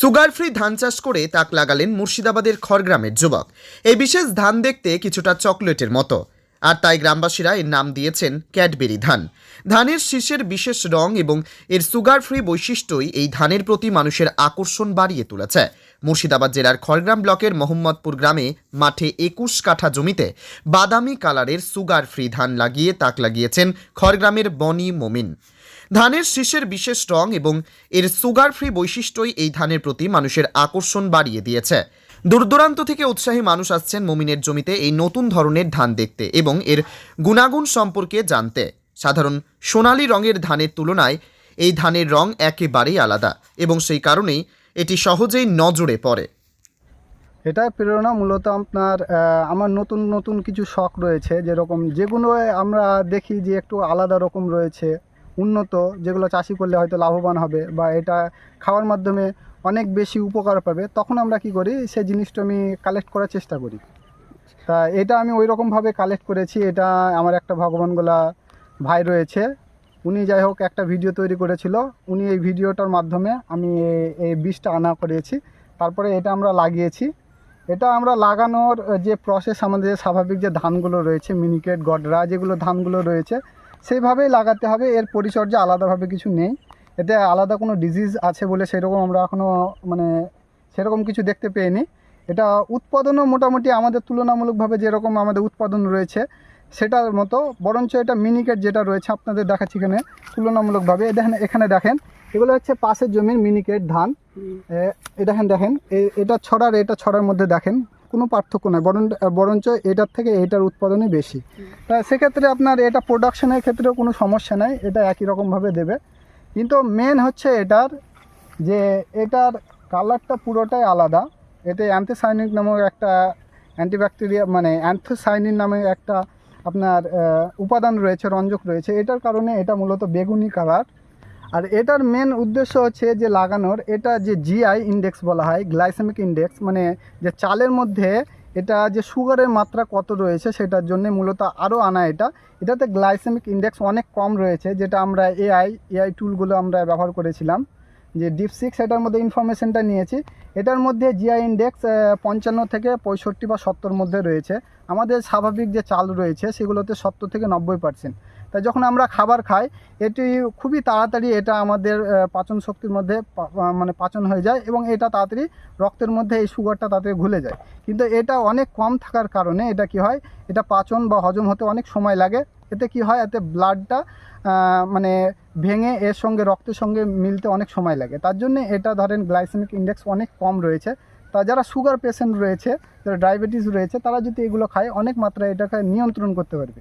Sugar free ধান চাষ করে তাক লাগালেন মুর্শিদাবাদের খড়গ্রামের যুবক। এই বিশেষ ধান দেখতে কিছুটা চকলেটের মতো। আর তাই গ্রামবাসীরা এর নাম দিয়েছেন ক্যাডবেরি ধান। ধানের শীষের বিশেষ রং এবং এর সুগার ফ্রি বৈশিষ্ট্যই এই ধানের প্রতি মানুষের আকর্ষণ বাড়িয়ে তুলেছে। মুর্শিদাবাদ জেলার খড়গ্রাম ব্লকের মোহাম্মদপুর গ্রামে মাঠে একুশ কাঠা জমিতে বাদামি কালারের সুগার ফ্রি ধান লাগিয়ে তাক লাগিয়েছেন খড়গ্রামের বনি মোমিন। ধানের শীষের বিশেষ রং এবং এর সুগার ফ্রি বৈশিষ্ট্যই এই ধানের প্রতি মানুষের আকর্ষণ বাড়িয়ে দিয়েছে। দূরদূরান্ত থেকে উৎসাহী মানুষ আসছেন মমিনের জমিতে এই নতুন ধরনের ধান দেখতে এবং এর গুণাগুণ সম্পর্কে জানতে। সাধারণ সোনালী রঙের ধানের তুলনায় এই ধানের রং একেবারেই আলাদা এবং সেই কারণেই এটি সহজেই নজরে পড়ে। এটা প্রেরণা মূলত আপনার আমার নতুন নতুন কিছু শখ রয়েছে, যেরকম যেগুলো আমরা দেখি যে একটু আলাদা রকম রয়েছে। উন্নত, যেগুলো চাষি করলে হয়তো লাভবান হবে বা এটা খাওয়ার মাধ্যমে অনেক বেশি উপকার পাবে, তখন আমরা কি করি, সেই জিনিসটা আমি কালেক্ট করার চেষ্টা করি। তা এটা আমি ওই রকমভাবে কালেক্ট করেছি, এটা আমার একটা ভগবানগোলা ভাই রয়েছে, উনি যাই হোক একটা ভিডিও তৈরি করেছিল, উনি এই ভিডিওটার মাধ্যমে আমি এই- বীজটা আনা করিয়েছি তারপরে এটা আমরা লাগিয়েছি। এটা আমরা লাগানোর যে প্রসেস আমাদের স্বাভাবিক যে ধানগুলো রয়েছে মিনিকেট গডরা, যেগুলো ধানগুলো রয়েছে সেইভাবেই লাগাতে হবে এর পরিচর্যা আলাদাভাবে কিছু নেই। এতে আলাদা কোনো ডিজিজ আছে বলে সেরকম আমরা এখনও মানে সেরকম কিছু দেখতে পেইনি। এটা উৎপাদনও মোটামুটি আমাদের তুলনামূলকভাবে যেরকম আমাদের উৎপাদন রয়েছে সেটার মতো বরঞ্চ এটা মিনিকেট যেটা রয়েছে আপনাদের দেখাচ্ছি এখানে তুলনামূলকভাবে। দেখেন এখানে দেখেন এগুলো হচ্ছে পাশের জমির মিনিকেট ধান। এ- এ দেখেন দেখেন এ- এটা ছড়ার এটা ছড়ার মধ্যে দেখেন। কোনো পার্থক্য নয় বরং বরঞ্চ এটার থেকে এটার উৎপাদনই বেশি। সেক্ষেত্রে আপনার এটা প্রোডাকশনের ক্ষেত্রেও কোনো সমস্যা নাই, এটা একই রকমভাবে দেবে। কিন্তু মেন হচ্ছে এটার যে এটার কালারটা পুরোটাই আলাদা। এতে অ্যান্থোসাইনিক নামক একটা অ্যান্টিব্যাকটেরিয়া মানে অ্যান্থোসাইনিন নামে একটা আপনার উপাদান রয়েছে, রঞ্জক রয়েছে। এটার কারণে এটা মূলত বেগুনি কালার আর এটার মেন উদ্দেশ্য হচ্ছে যে লাগানোর, এটা যে জিআই ইন্ডেক্স বলা হয় গ্লাইসেমিক ইন্ডেক্স মানে যে চালের মধ্যে এটা যে সুগারের মাত্রা কত রয়েছে সেটার জন্য মূলত আরও আনা এটা। এটাতে গ্লাইসেমিক ইন্ডেক্স অনেক কম রয়েছে, যেটা আমরা এআই এআই টুলগুলো আমরা ব্যবহার করেছিলাম। যে ডিপসিক্স এটার মধ্যে ইনফরমেশনটা নিয়েছি। এটার মধ্যে জিআই ইন্ডেক্স পঞ্চান্ন থেকে পঁয়ষট্টি বা সত্তর মধ্যে রয়েছে। আমাদের স্বাভাবিক যে চাল রয়েছে, সেগুলোতে সত্তর থেকে নব্বই পার্সেন্ট তাই যখন আমরা খাবার খাই, এটি খুবই তাড়াতাড়ি এটা আমাদের পাচন শক্তির মধ্যে মানে পাচন হয়ে যায় এবং এটা তাড়াতাড়ি রক্তের মধ্যে এই সুগারটা তাড়াতাড়ি ঘুলে যায়। কিন্তু এটা অনেক কম থাকার কারণে এটা কি হয়? এটা পাচন বা হজম হতে অনেক সময় লাগে। এতে কি হয়, এতে ব্লাডটা মানে ভেঙে এর সঙ্গে রক্তের সঙ্গে মিলতে অনেক সময় লাগে। তার জন্য এটা ধরেন গ্লাইসেমিক ইন্ডেক্স অনেক কম রয়েছে। তা যারা সুগার পেশেন্ট রয়েছে, যারা ডায়াবেটিস রয়েছে, তারা যদি এগুলো খায়, অনেক মাত্রায় এটাকে নিয়ন্ত্রণ করতে পারবে।